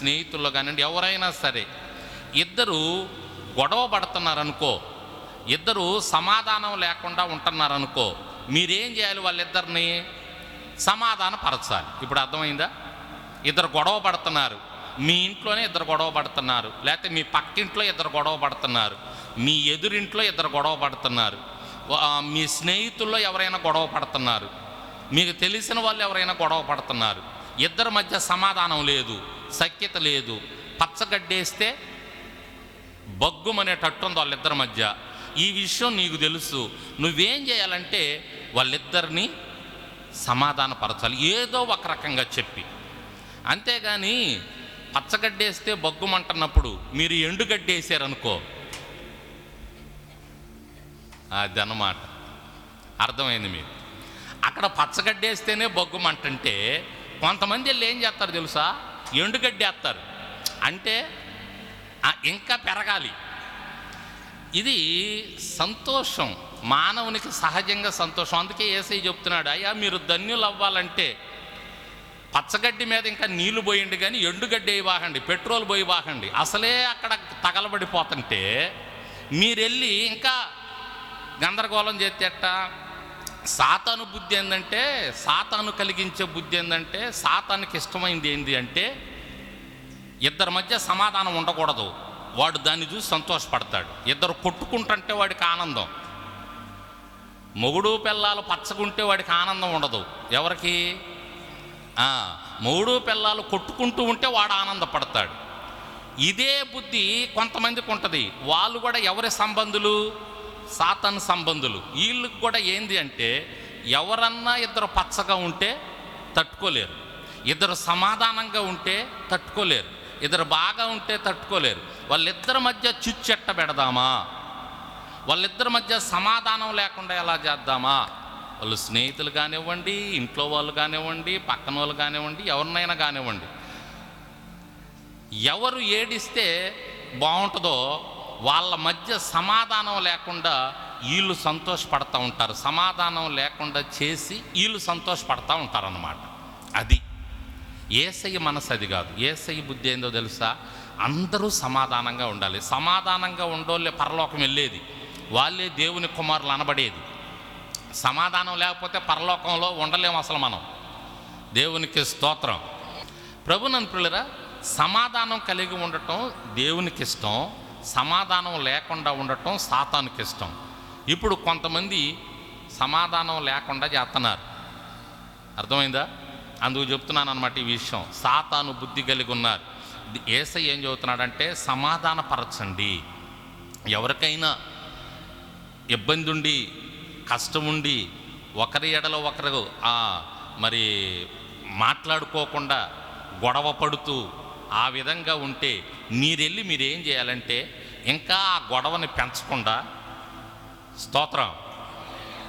స్నేహితుల్లో కానివ్వండి ఎవరైనా సరే ఇద్దరు గొడవ పడుతున్నారనుకో ఇద్దరు సమాధానం లేకుండా ఉంటున్నారనుకో మీరేం చేయాలి వాళ్ళిద్దరిని? సమాధానపరచాలి ఇప్పుడు అర్థమైందా? ఇద్దరు గొడవ పడుతున్నారు. మీ ఇంట్లోనే ఇద్దరు గొడవ పడుతున్నారు. లేకపోతే మీ పక్కింట్లో ఇద్దరు గొడవ పడుతున్నారు. మీ ఎదురింట్లో ఇద్దరు గొడవ పడుతున్నారు. మీ స్నేహితుల్లో ఎవరైనా గొడవ పడుతున్నారు. మీకు తెలిసిన వాళ్ళు ఎవరైనా గొడవ పడుతున్నారు. ఇద్దరి మధ్య సమాధానం లేదు. సఖ్యత లేదు. పచ్చగడ్డేస్తే బగ్గుమనేటట్టు ఉంది వాళ్ళిద్దరి మధ్య. ఈ విషయం నీకు తెలుసు. నువ్వేం చేయాలంటే వాళ్ళిద్దరిని సమాధానపరచాలి. ఏదో ఒక రకంగా చెప్పి. అంతేగాని పచ్చగడ్డేస్తే బగ్గుమంటున్నప్పుడు మీరు ఎండుగడ్డేసారనుకో. అదనమాట అర్థమైంది మీకు? అక్కడ పచ్చగడ్డేస్తేనే బొగ్గుమంటంటే కొంతమంది వెళ్ళి ఏం చేస్తారు తెలుసా? ఎండుగడ్డి వేస్తారు అంటే ఇంకా పెరగాలి. ఇది సంతోషం. మానవునికి సహజంగా సంతోషం. అందుకే ఏసై చెప్తున్నాడు అయ్యా మీరు ధన్యులు అవ్వాలంటే పచ్చగడ్డి మీద ఇంకా నీళ్ళు పోయండి కానీ ఎండుగడ్డి అయి వాహండి పెట్రోల్ పోయి వాహండి. అసలే అక్కడ తగలబడిపోతుంటే మీరెళ్ళి ఇంకా గందరగోళం చేసేట సాతాను బుద్ధి ఏంటంటే సాతాను కలిగించే బుద్ధి ఏంటంటే సాతానికి ఇష్టమైంది ఏంటి అంటే ఇద్దరి మధ్య సమాధానం ఉండకూడదు. వాడు దాన్ని చూసి సంతోషపడతాడు. ఇద్దరు కొట్టుకుంటుంటే వాడికి ఆనందం. మొగుడు పిల్లలు పచ్చగుంటే వాడికి ఆనందం ఉండదు. ఎవరికి? మొగుడు పిల్లలు కొట్టుకుంటూ ఉంటే వాడు ఆనందపడతాడు. ఇదే బుద్ధి కొంతమందికి ఉంటుంది. వాళ్ళు కూడా ఎవరి సంబంధులు? సాతన్ సంబంధులు. వీళ్ళకి కూడా ఏంది అంటే ఎవరన్నా ఇద్దరు పచ్చగా ఉంటే తట్టుకోలేరు. ఇద్దరు సమాధానంగా ఉంటే తట్టుకోలేరు. ఇద్దరు బాగా ఉంటే తట్టుకోలేరు. వాళ్ళిద్దరి మధ్య చిచ్చెట్ట పెడదామా? వాళ్ళిద్దరి మధ్య సమాధానం లేకుండా ఎలా చేద్దామా? వాళ్ళు స్నేహితులు కానివ్వండి ఇంట్లో వాళ్ళు కానివ్వండి పక్కన వాళ్ళు కానివ్వండి ఎవరినైనా కానివ్వండి. ఎవరు ఏడిస్తే బాగుంటుందో వాళ్ళ మధ్య సమాధానం లేకుండా వీళ్ళు సంతోషపడతా ఉంటారు. సమాధానం లేకుండా చేసి వీళ్ళు సంతోషపడతా ఉంటారన్నమాట. అది. ఏసయ్య మనసు అది కాదు. ఏసయ్య బుద్ధి ఏందో తెలుసా? అందరూ సమాధానంగా ఉండాలి. సమాధానంగా ఉండోళ్ళే పరలోకం వెళ్ళేది. వాళ్ళే దేవుని కుమారులు అనబడేది. సమాధానం లేకపోతే పరలోకంలో ఉండలేము అసలు మనం. దేవునికి స్తోత్రం. ప్రభు నన్ను పిల్లరా సమాధానం కలిగి ఉండటం దేవునికి ఇష్టం. సమాధానం లేకుండా ఉండటం సాతానికి ఇష్టం. ఇప్పుడు కొంతమంది సమాధానం లేకుండా చేస్తున్నారు అర్థమైందా? అందుకు చెప్తున్నాను అనమాట ఈ విషయం. సాతాను బుద్ధి కలిగి ఉన్నారు. ఏసై ఏం చెబుతున్నాడంటే సమాధానపరచండి. ఎవరికైనా ఇబ్బంది ఉండి కష్టం ఉండి ఒకరి ఎడలో ఒకరు మరి మాట్లాడుకోకుండా గొడవ పడుతూ ఆ విధంగా ఉంటే మీరెళ్ళి మీరేం చేయాలంటే ఇంకా ఆ గొడవని పెంచకుండా స్తోత్రం.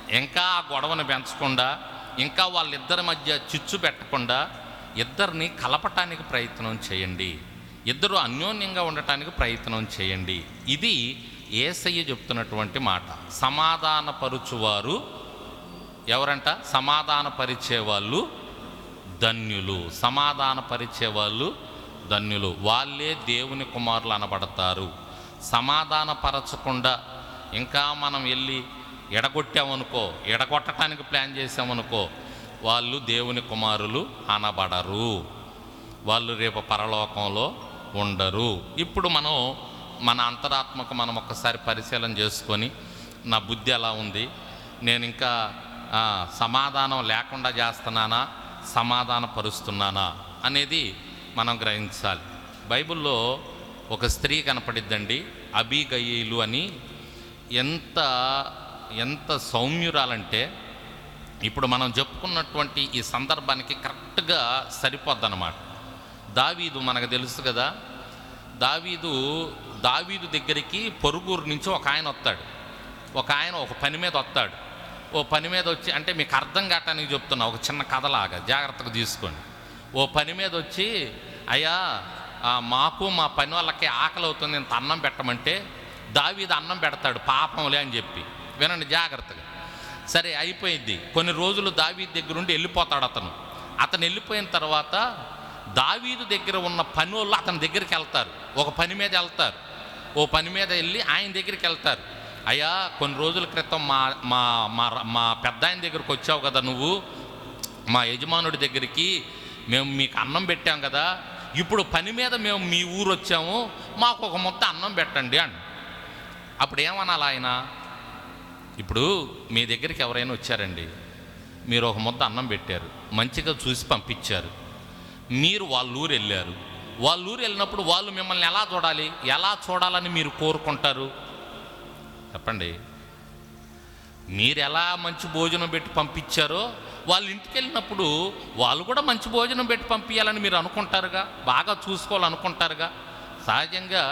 ఇంకా ఆ గొడవను పెంచకుండా ఇంకా వాళ్ళిద్దరి మధ్య చిచ్చు పెట్టకుండా ఇద్దరిని కలపటానికి ప్రయత్నం చేయండి. ఇద్దరు అన్యోన్యంగా ఉండటానికి ప్రయత్నం చేయండి. ఇది ఏసయ్య చెప్తున్నటువంటి మాట. సమాధానపరుచువారు ఎవరంట? సమాధానపరిచేవాళ్ళు ధన్యులు. సమాధానపరిచేవాళ్ళు ధన్యులు. వాళ్ళే దేవుని కుమారులు అనబడతారు. సమాధానపరచకుండా ఇంకా మనం వెళ్ళి ఎడగొట్టామనుకో ఎడగొట్టడానికి ప్లాన్ చేసామనుకో వాళ్ళు దేవుని కుమారులు అనబడరు. వాళ్ళు రేపు పరలోకంలో ఉండరు. ఇప్పుడు మనం మన అంతరాత్మకు మనం ఒక్కసారి పరిశీలన చేసుకొని నా బుద్ధి ఎలా ఉంది. నేను ఇంకా సమాధానం లేకుండా చేస్తున్నానా? సమాధాన పరుస్తున్నానా అనేది మనం గ్రహించాలి. బైబిల్లో ఒక స్త్రీ కనపడిద్దండి అబీగయ్యలు అని. ఎంత ఎంత సౌమ్యురాలంటే ఇప్పుడు మనం చెప్పుకున్నటువంటి ఈ సందర్భానికి కరెక్ట్గా సరిపోద్దన్నమాట. దావీదు మనకు తెలుసు కదా దావీదు దావీదు దగ్గరికి పొరుగురు నుంచి ఒక ఆయన వస్తాడు. ఒక ఆయన ఒక పని మీద వస్తాడు. ఓ పని మీద వచ్చి అంటే మీకు అర్థం కావటానికి చెప్తున్నా ఒక చిన్న కథలాగా జాగ్రత్తగా తీసుకోండి. ఓ పని మీద వచ్చి అయ్యా మాకు మా పని వాళ్ళకి ఆకలి అవుతుంది ఇంత అన్నం పెట్టమంటే దావీది అన్నం పెడతాడు పాపంలే అని చెప్పి. వినండి జాగ్రత్తగా. సరే అయిపోయింది కొన్ని రోజులు దావీది దగ్గర ఉండి వెళ్ళిపోతాడు అతను. అతను వెళ్ళిపోయిన తర్వాత దావీదు దగ్గర ఉన్న పని వాళ్ళు అతని దగ్గరికి వెళ్తారు. ఒక పని మీద వెళ్తారు. ఓ పని మీద వెళ్ళి ఆయన దగ్గరికి వెళ్తారు. అయ్యా కొన్ని రోజుల క్రితం మా మా మా మా పెద్ద ఆయన దగ్గరికి వచ్చావు కదా నువ్వు? మా యజమానుడి దగ్గరికి మేము మీకు అన్నం పెట్టాం కదా ఇప్పుడు పని మీద మేము మీ ఊరు వచ్చాము మాకు ఒక మొత్తం అన్నం పెట్టండి అని అప్పుడు ఏమనాలి ఆయన? ఇప్పుడు మీ దగ్గరికి ఎవరైనా వచ్చారండి మీరు ఒక ముద్ద అన్నం పెట్టారు మంచిగా చూసి పంపించారు మీరు వాళ్ళ ఊరు వెళ్ళారు. వాళ్ళ ఊరు వెళ్ళినప్పుడు వాళ్ళు మిమ్మల్ని ఎలా చూడాలి ఎలా చూడాలని మీరు కోరుకుంటారు? చెప్పండి. మీరు ఎలా మంచి భోజనం పెట్టి పంపించారో వాళ్ళ ఇంటికి వెళ్ళినప్పుడు వాళ్ళు కూడా మంచి భోజనం పెట్టి పంపించాలని మీరు అనుకుంటారుగా? బాగా చూసుకోవాలనుకుంటారుగా? సహజంగా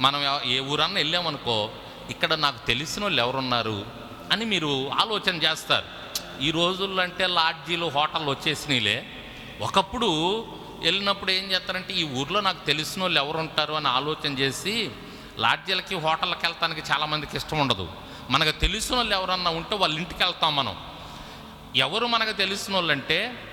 మనం ఏ ఊరన్నా వెళ్ళామనుకో ఇక్కడ నాకు తెలిసిన వాళ్ళు ఎవరున్నారు అని మీరు ఆలోచన చేస్తారు. ఈ రోజుల్లో అంటే లాడ్జీలు హోటళ్ళు వచ్చేసినాయిలే ఒకప్పుడు వెళ్ళినప్పుడు ఏం చేస్తారంటే ఈ ఊర్లో నాకు తెలిసిన వాళ్ళు ఎవరుంటారు అని ఆలోచన చేసి లాడ్జీలకి హోటళ్ళకి వెళ్తానికి చాలామందికి ఇష్టం ఉండదు. మనకు తెలిసిన వాళ్ళు ఎవరన్నా ఉంటే వాళ్ళ ఇంటికి వెళ్తాం మనం. ఎవరు మనకు తెలిసిన వాళ్ళంటే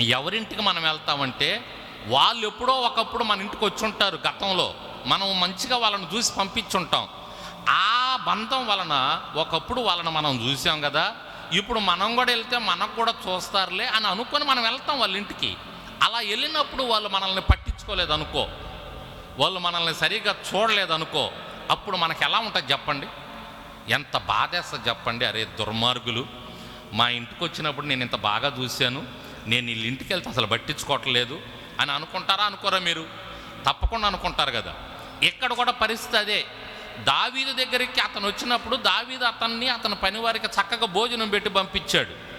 ఎవరింటికి మనం వెళ్తామంటే వాళ్ళు ఎప్పుడో ఒకప్పుడు మన ఇంటికి వచ్చి ఉంటారు గతంలో. మనం మంచిగా వాళ్ళని చూసి పంపించుంటాం. ఆ బంధం వలన ఒకప్పుడు వాళ్ళని మనం చూసాం కదా. ఇప్పుడు మనం కూడా వెళ్తే మనకు కూడా చూస్తారులే అని అనుకొని మనం వెళ్తాం వాళ్ళ ఇంటికి. అలా వెళ్ళినప్పుడు వాళ్ళు మనల్ని పట్టించుకోలేదు అనుకో వాళ్ళు మనల్ని సరిగ్గా చూడలేదు అనుకో అప్పుడు మనకి ఎలా ఉంటుంది చెప్పండి? ఎంత బాధేస్తుంది చెప్పండి? అరే దుర్మార్గులు. మా ఇంటికి వచ్చినప్పుడు నేను ఇంత బాగా చూశాను. నేను వీళ్ళ ఇంటికి వెళ్తే అసలు పట్టించుకోవట్లేదు అని అనుకుంటారా అనుకోరా మీరు? తప్పకుండా అనుకుంటారు కదా. ఇక్కడ కూడా పరిస్థితి అదే. దావీదు దగ్గరికి అతను వచ్చినప్పుడు దావీదు అతన్ని అతని పనివారికి చక్కగా భోజనం పెట్టి పంపించాడు.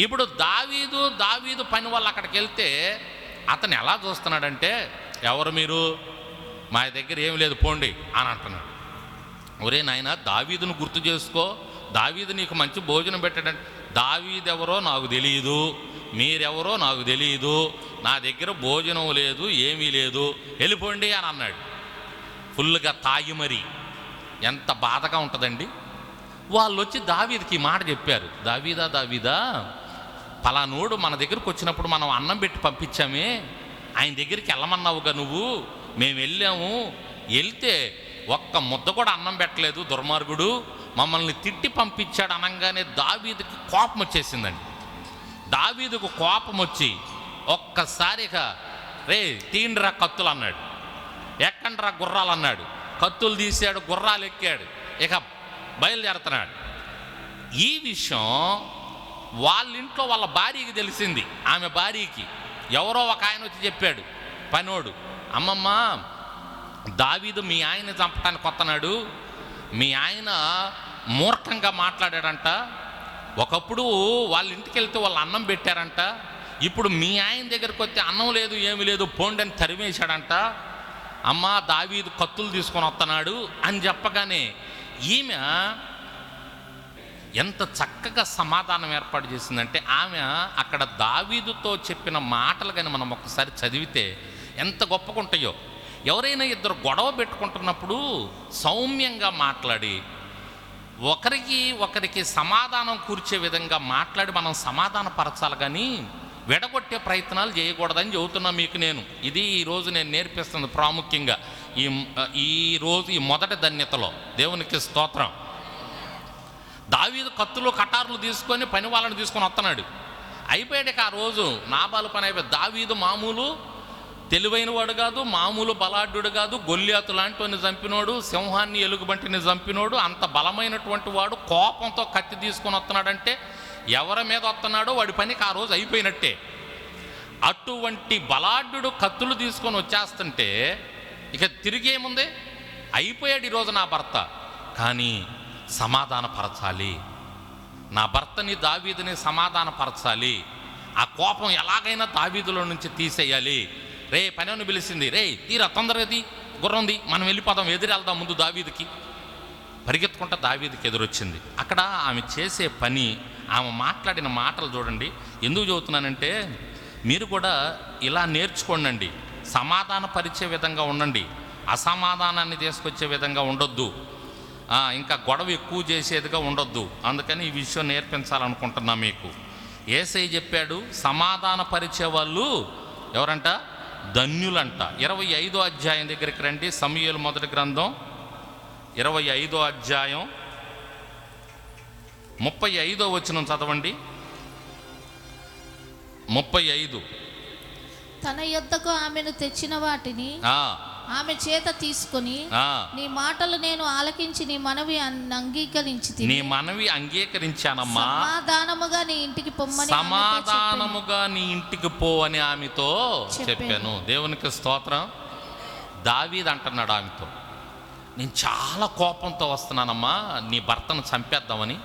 ఇప్పుడు దావీదు దావీదు పని వాళ్ళు అక్కడికి వెళ్తే అతను ఎలా చూస్తున్నాడంటే ఎవరు మీరు? మా దగ్గర ఏం లేదు పోండి అని అంటున్నాడు. ఒరే నాయన దావీదును గుర్తు చేసుకో. దావీదు నీకు మంచి భోజనం పెట్టాడంటే దావీదెవరో నాకు తెలియదు మీరెవరో నాకు తెలియదు నా దగ్గర భోజనం లేదు ఏమీ లేదు. వెళ్ళిపోండి అని అన్నాడు. ఫుల్గా తాగి మరి. ఎంత బాధగా ఉంటుందండి. వాళ్ళు వచ్చి దావీదికి మాట చెప్పారు. దావీదా దావీదా పలానోడు మన దగ్గరకు వచ్చినప్పుడు మనం అన్నం పెట్టి పంపించామే. ఆయన దగ్గరికి వెళ్ళమన్నావుగా నువ్వు. మేము వెళ్ళాము వెళ్తే ఒక్క ముద్ద కూడా అన్నం పెట్టలేదు దుర్మార్గుడు. మమ్మల్ని తిట్టి పంపించాడు అనగానే దావీదుకి కోపం వచ్చేసిందండి. దావీదుకు కోపం వచ్చి ఒక్కసారిగా రే తీండ్రా కత్తులు అన్నాడు. ఎక్కండ్రా గుర్రాలు అన్నాడు. కత్తులు తీశాడు గుర్రాలు ఎక్కాడు. ఇక బయలుదేరుతున్నాడు. ఈ విషయం వాళ్ళ ఇంట్లో వాళ్ళ భార్యకి తెలిసింది. ఆమె భార్యకి. ఎవరో ఒక ఆయన వచ్చి చెప్పాడు. పనోడు. అమ్మమ్మ దావీదు మీ ఆయన చంపటానికి కొత్తనాడు మీ ఆయన మూర్ఖంగా మాట్లాడాడంట. ఒకప్పుడు వాళ్ళ ఇంటికి వెళ్తే వాళ్ళు అన్నం పెట్టారంట. ఇప్పుడు మీ ఆయన దగ్గరికి వస్తే అన్నం లేదు ఏమీ లేదు పోండి అని తరిమేశాడంట. అమ్మ దావీదు కత్తులు తీసుకొని వస్తున్నాడు అని చెప్పగానే ఈమె ఎంత చక్కగా సమాధానం ఏర్పాటు చేసిందంటే ఆమె అక్కడ దావీదుతో చెప్పిన మాటలు కానీ మనం ఒకసారి చదివితే ఎంత గొప్పగా ఉంటాయో. ఎవరైనా ఇద్దరు గొడవ పెట్టుకుంటున్నప్పుడు సౌమ్యంగా మాట్లాడి ఒకరికి ఒకరికి సమాధానం కూర్చే విధంగా మాట్లాడి మనం సమాధాన పరచాలి కానీ విడగొట్టే ప్రయత్నాలు చేయకూడదని చెబుతున్నా మీకు నేను. ఇది ఈరోజు నేను నేర్పిస్తుంది ప్రాముఖ్యంగా. ఈ ఈ రోజు ఈ మొదటి ధన్యతలో. దేవునికి స్తోత్రం. దావీదు కత్తులు కటార్లు తీసుకొని పని వాళ్ళని తీసుకొని వస్తున్నాడు. అయిపోయాడు ఆ రోజు. నాబాలు పని అయిపోయి దావీదు మామూలు తెలివైన వాడు కాదు మామూలు బలాఢ్యుడు కాదు గొల్లియాతు లాంటివని చంపినోడు సింహాన్ని ఎలుగుబంటిని చంపినోడు అంత బలమైనటువంటి వాడు కోపంతో కత్తి తీసుకొని వస్తున్నాడంటే ఎవరి మీద వస్తున్నాడో వాడి పనికి ఆ రోజు అయిపోయినట్టే. అటువంటి బలాఢ్యుడు కత్తులు తీసుకొని వచ్చేస్తుంటే ఇక తిరిగి ఏముంది? అయిపోయాడు ఈరోజు నా భర్త. కానీ సమాధానపరచాలి. నా భర్తని దావీదుని సమాధానపరచాలి. ఆ కోపం ఎలాగైనా దావీదులో నుంచి తీసేయాలి. రే పని పిలిచింది? రే తీరా తొందరగా తీ. గుర్రంది మనం వెళ్ళిపోదాం ఎదురెళ్దాం ముందు దావీదికి. పరిగెత్తుకుంటా దావీదికి ఎదురొచ్చింది. అక్కడ ఆమె చేసే పని ఆమె మాట్లాడిన మాటలు చూడండి. ఎందుకు చదువుతున్నానంటే మీరు కూడా ఇలా నేర్చుకోండి సమాధాన పరిచే విధంగా ఉండండి. అసమాధానాన్ని తీసుకొచ్చే విధంగా ఉండొద్దు. ఇంకా గొడవ ఎక్కువ చేసేదిగా ఉండొద్దు. అందుకని ఈ విషయం నేర్పించాలనుకుంటున్నా మీకు. ఏసై చెప్పాడు సమాధాన పరిచే వాళ్ళు ఎవరంట? ధన్యులంట. ఇరవై ఐదో అధ్యాయం దగ్గరికి రండి. సమయలు మొదటి గ్రంథం. ఇరవై ఐదో అధ్యాయం. ముప్పై ఐదో వచనం చదవండి. ముప్పై ఐదు. తన యొద్దకు ఆమెను తెచ్చిన వాటిని ఆమె చేత తీసుకొని. నీ మాటలు నేను ఆలకించి నీ మనవి అంగీకరించి నీ మనవి అంగీకరించానమ్మా. సమాధానముగా నీ ఇంటికి పొమ్మని. సమాధానముగా నీ ఇంటికి పో అని ఆమెతో చెప్పాను. దేవునికి స్తోత్రం. దావీద్ అంటున్నాడు ఆమెతో నేను చాలా కోపంతో వస్తున్నానమ్మా. నీ భర్తను చంపేద్దామని.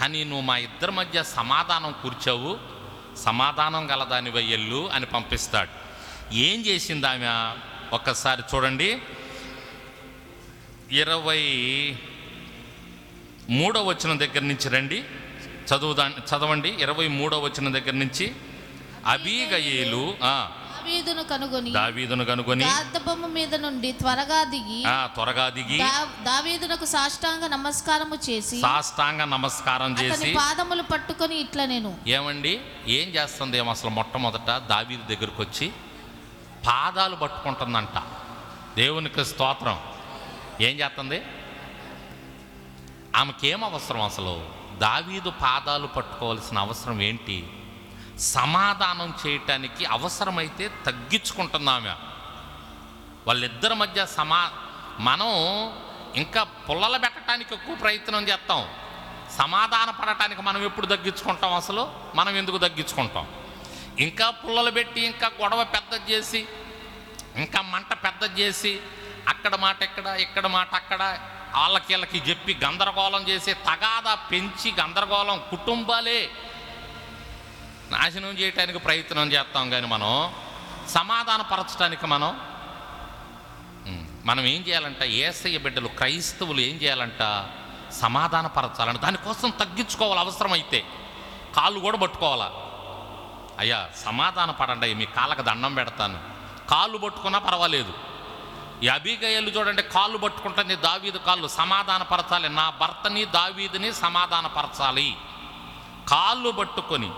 కానీ నువ్వు మా ఇద్దరి మధ్య సమాధానం కూర్చావు. సమాధానం గలదానివై ఎల్లు అని పంపిస్తాడు. ఏం చేసింది ఆమె? ఒక్కసారి చూడండి. ఇరవై మూడో వచనం దగ్గర నుంచి రండి. చదువుదా చదవండి. ఇరవై మూడో వచనం దగ్గర నుంచి అబీగయేలు దావీదును కనుగొని దావీదును కనుగొని గాద్దబొమ్మ మీద నుండి త్వరగా దిగి ఆ, త్వరగా దిగి దావీదునకు సాష్టాంగ నమస్కారము చేసి సాష్టాంగ నమస్కారం చేసి పాదములు పట్టుకొని ఇట్లా నేను ఏమండి? ఏం చేస్తుంది? ఏమో అసలు మొట్టమొదట దావీదు దగ్గరకు వచ్చి పాదాలు పట్టుకుంటుందంట. దేవునికి స్తోత్రం. ఏం చేస్తుంది? ఆమెకేం అవసరం అసలు? దావీదు పాదాలు పట్టుకోవాల్సిన అవసరం ఏంటి? సమాధానం చేయటానికి అవసరమైతే తగ్గించుకుంటుంది ఆమె. వాళ్ళిద్దరి మధ్య సమా మనం ఇంకా పుల్లలు పెట్టడానికి ఎక్కువ ప్రయత్నం చేస్తాం. సమాధాన పడటానికి మనం ఎప్పుడు తగ్గించుకుంటాం అసలు? మనం ఎందుకు తగ్గించుకుంటాం? ఇంకా పుల్లలు పెట్టి ఇంకా గొడవ పెద్ద చేసి ఇంకా మంట పెద్ద చేసి అక్కడ మాట ఇక్కడ ఇక్కడ మాట అక్కడ వాళ్ళకి చెప్పి గందరగోళం చేసి తగాదా పెంచి గందరగోళం కుటుంబాలే నాశనం చేయటానికి ప్రయత్నం చేస్తాం కానీ మనం సమాధానపరచడానికి మనం మనం ఏం చేయాలంట? ఏసయ్య బిడ్డలు క్రైస్తవులు ఏం చేయాలంట? సమాధానపరచాలంట. దానికోసం తగ్గించుకోవాలి అవసరమైతే. కాళ్ళు కూడా పట్టుకోవాలా? అయ్యా సమాధాన పడండి మీ కాళ్ళకి దండం పెడతాను. కాళ్ళు పట్టుకున్నా పర్వాలేదు. ఈ అభిగయలు చూడండి కాళ్ళు పట్టుకుంటుంది దావీదు కాళ్ళు. సమాధానపరచాలి. నా భర్తని దావీదిని సమాధానపరచాలి. కాళ్ళు పట్టుకొని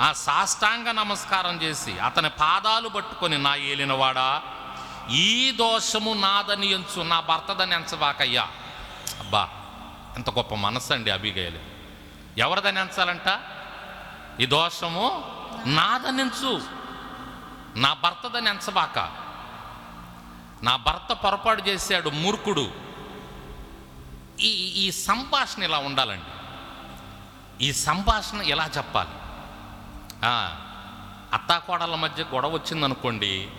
ఆ సాష్టాంగ నమస్కారం చేసి అతని పాదాలు పట్టుకొని నా ఏలినవాడా ఈ దోషము నాదని ఎంచు నా భర్తదని ఎంచబాకయ్యా. అబ్బా ఎంత గొప్ప మనసు అండి అభిగయలు ఎవరిదని ఎంచాలంట? ఈ దోషము నాదనించు నా భర్తదని ఎంచబాక. నా భర్త పొరపాటు చేశాడు మూర్ఖుడు. ఈ ఈ సంభాషణ ఇలా ఉండాలండి. ఈ సంభాషణ ఎలా చెప్పాలి. ఆ, అత్తాకోడళ్ళ మధ్య గొడవ వచ్చిందనుకోండి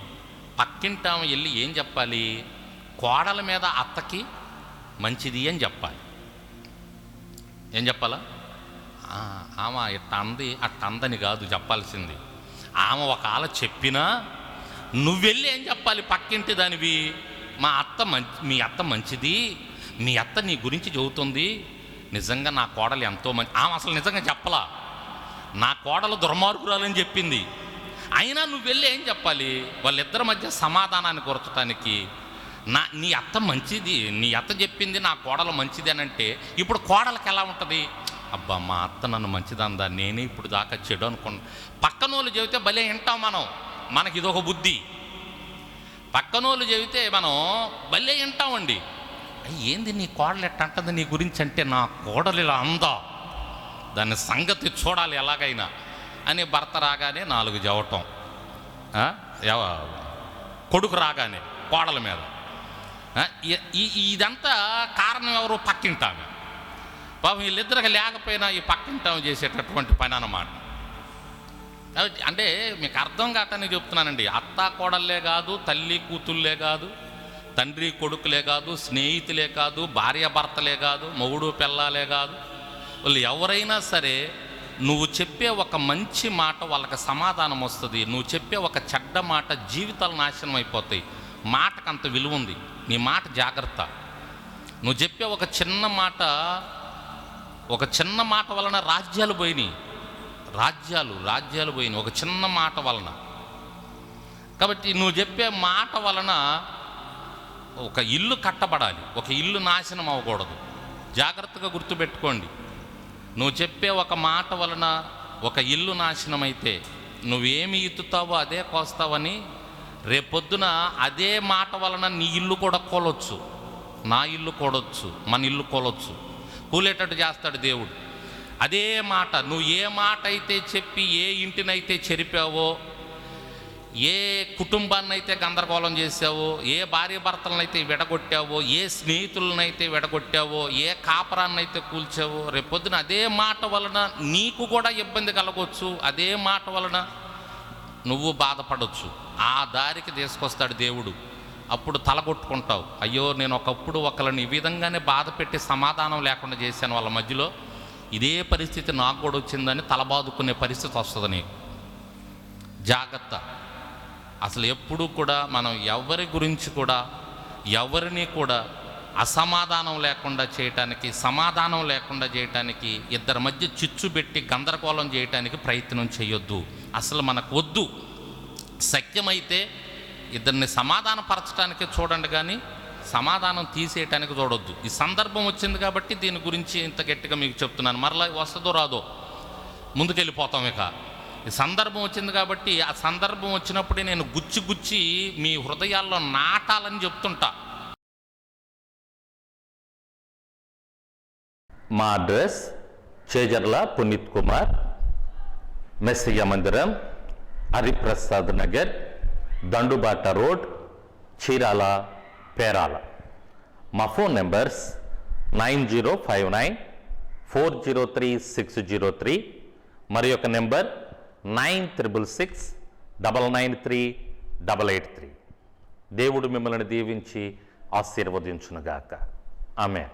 పక్కింటామ వెళ్ళి ఏం చెప్పాలి? కోడల మీద అత్తకి మంచిది అని చెప్పాలి. ఏం చెప్పాలా? ఆమె ఇట్ట అంది అట్ట అందని కాదు చెప్పాల్సింది. ఆమె ఒక చెప్పినా నువ్వెళ్ళి ఏం చెప్పాలి? పక్కింటి దానివి. మా అత్త మంచి మీ అత్త మంచిది. మీ అత్త నీ గురించి చెబుతుంది. నిజంగా నా కోడలు ఎంతో మంచి ఆమె అసలు నిజంగా చెప్పలా. నా కోడలు దుర్మార్గురాలని చెప్పింది. అయినా నువ్వు వెళ్ళి ఏం చెప్పాలి? వాళ్ళిద్దరి మధ్య సమాధానాన్ని కూర్చడానికి నా నీ అత్త మంచిది. నీ అత్త చెప్పింది నా కోడలు మంచిది అని అంటే ఇప్పుడు కోడలకి ఎలా ఉంటుంది? అబ్బా మా అత్త నన్ను మంచిదందా? నేనే ఇప్పుడు దాకా చెడు అనుకున్నా. పక్కనోళ్ళు చెబితే భలే వింటాం మనం. మనకి ఇదొక బుద్ధి. పక్కనోళ్ళు చెబితే మనం భలే వింటామండి. ఏంది నీ కోడలు ఎట్ట నీ గురించి అంటే నా కోడలు ఇలా అందా? దాని సంగతి చూడాలి ఎలాగైనా. అని భర్త రాగానే నాలుగు జవటం. ఎవ- కొడుకు రాగానే కోడల మీద. ఈ- ఇదంతా కారణం ఎవరు పక్కింటామే పాపం వీళ్ళిద్దరికి లేకపోయినా ఈ పక్కింటామె చేసేటటువంటి పని అన్నమాట. అంటే మీకు అర్థం కాటని చెప్తున్నానండి. అత్త కోడళ్ళే కాదు తల్లి కూతుళ్ళే కాదు తండ్రి కొడుకులే కాదు స్నేహితులే కాదు భార్య భర్తలే కాదు మొగుడు పిల్లలే కాదు. వాళ్ళు ఎవరైనా సరే నువ్వు చెప్పే ఒక మంచి మాట వాళ్ళకి సమాధానం వస్తుంది. నువ్వు చెప్పే ఒక చెడ్డ మాట జీవితాలు నాశనం అయిపోతాయి. మాటకు అంత విలువ ఉంది. నీ మాట జాగ్రత్త. నువ్వు చెప్పే ఒక చిన్న మాట ఒక చిన్న మాట వలన రాజ్యాలు పోయినాయి. రాజ్యాలు రాజ్యాలు పోయినాయి. ఒక చిన్న మాట వలన. కాబట్టి నువ్వు చెప్పే మాట వలన ఒక ఇల్లు కట్టబడాలి. ఒక ఇల్లు నాశనం అవ్వకూడదు. జాగ్రత్తగా గుర్తుపెట్టుకోండి. నువ్వు చెప్పే ఒక మాట వలన ఒక ఇల్లు నాశనం అయితే నువ్వేమి ఇతుతావో అదే కోస్తావని రేపొద్దున అదే మాట వలన నీ ఇల్లు కూడా కోలొచ్చు. నా ఇల్లు కూడొచ్చు మన ఇల్లు కోలొచ్చు. కూలేటట్టు చేస్తాడు దేవుడు. అదే మాట నువ్వు ఏ మాట అయితే చెప్పి ఏ ఇంటినైతే చెరిపావో ఏ కుటుంబాన్ని అయితే గందరగోళం చేసావో ఏ భార్య భర్తలనైతే విడగొట్టావో ఏ స్నేహితులనైతే విడగొట్టావో ఏ కాపరాన్నైతే కూల్చావో రేపొద్దున అదే మాట వలన నీకు కూడా ఇబ్బంది కలగవచ్చు అదే మాట వలన నువ్వు బాధపడవచ్చు ఆ దారికి తీసుకొస్తాడు దేవుడు. అప్పుడు తలగొట్టుకుంటావు అయ్యో నేను ఒకప్పుడు ఒకళ్ళని ఈ విధంగానే బాధ పెట్టి సమాధానం లేకుండా చేశాను వాళ్ళ మధ్యలో. ఇదే పరిస్థితి నాకు కూడా వచ్చిందని తలబాదుకునే పరిస్థితి వస్తుంది నీకు. జాగ్రత్త. అసలు ఎప్పుడూ కూడా మనం ఎవరి గురించి కూడా ఎవరిని కూడా అసమాధానం లేకుండా చేయటానికి సమాధానం లేకుండా చేయటానికి ఇద్దరి మధ్య చిచ్చు పెట్టి గందరగోళం చేయటానికి ప్రయత్నం చేయొద్దు. అసలు మనకు వద్దు. సత్యమైతే ఇద్దరిని సమాధానపరచడానికి చూడండి కానీ సమాధానం తీసేయటానికి చూడొద్దు. ఈ సందర్భం వచ్చింది కాబట్టి దీని గురించి ఇంత గట్టిగా మీకు చెప్తున్నాను. మరలా వస్తుందో రాదో ముందుకెళ్ళిపోతాం ఇక. ఈ సందర్భం వచ్చింది కాబట్టి ఆ సందర్భం వచ్చినప్పుడే నేను గుచ్చి గుచ్చి మీ హృదయాల్లో నాటాలని చెప్తుంటా. మా అడ్రస్ చేజర్ల పునీత్ కుమార్ మెస్సయ్య మందిరం హరిప్రసాద్ నగర్ దండుబాట రోడ్ చీరాల పేరాల. మా phone numbers nine zero five nine four zero three six zero three మరి యొక్క number nine triple six double nine three double eight three. దేవుడు మిమ్మల్ని దీవించి ఆశీర్వదించునుగాక. ఆమె ఆమె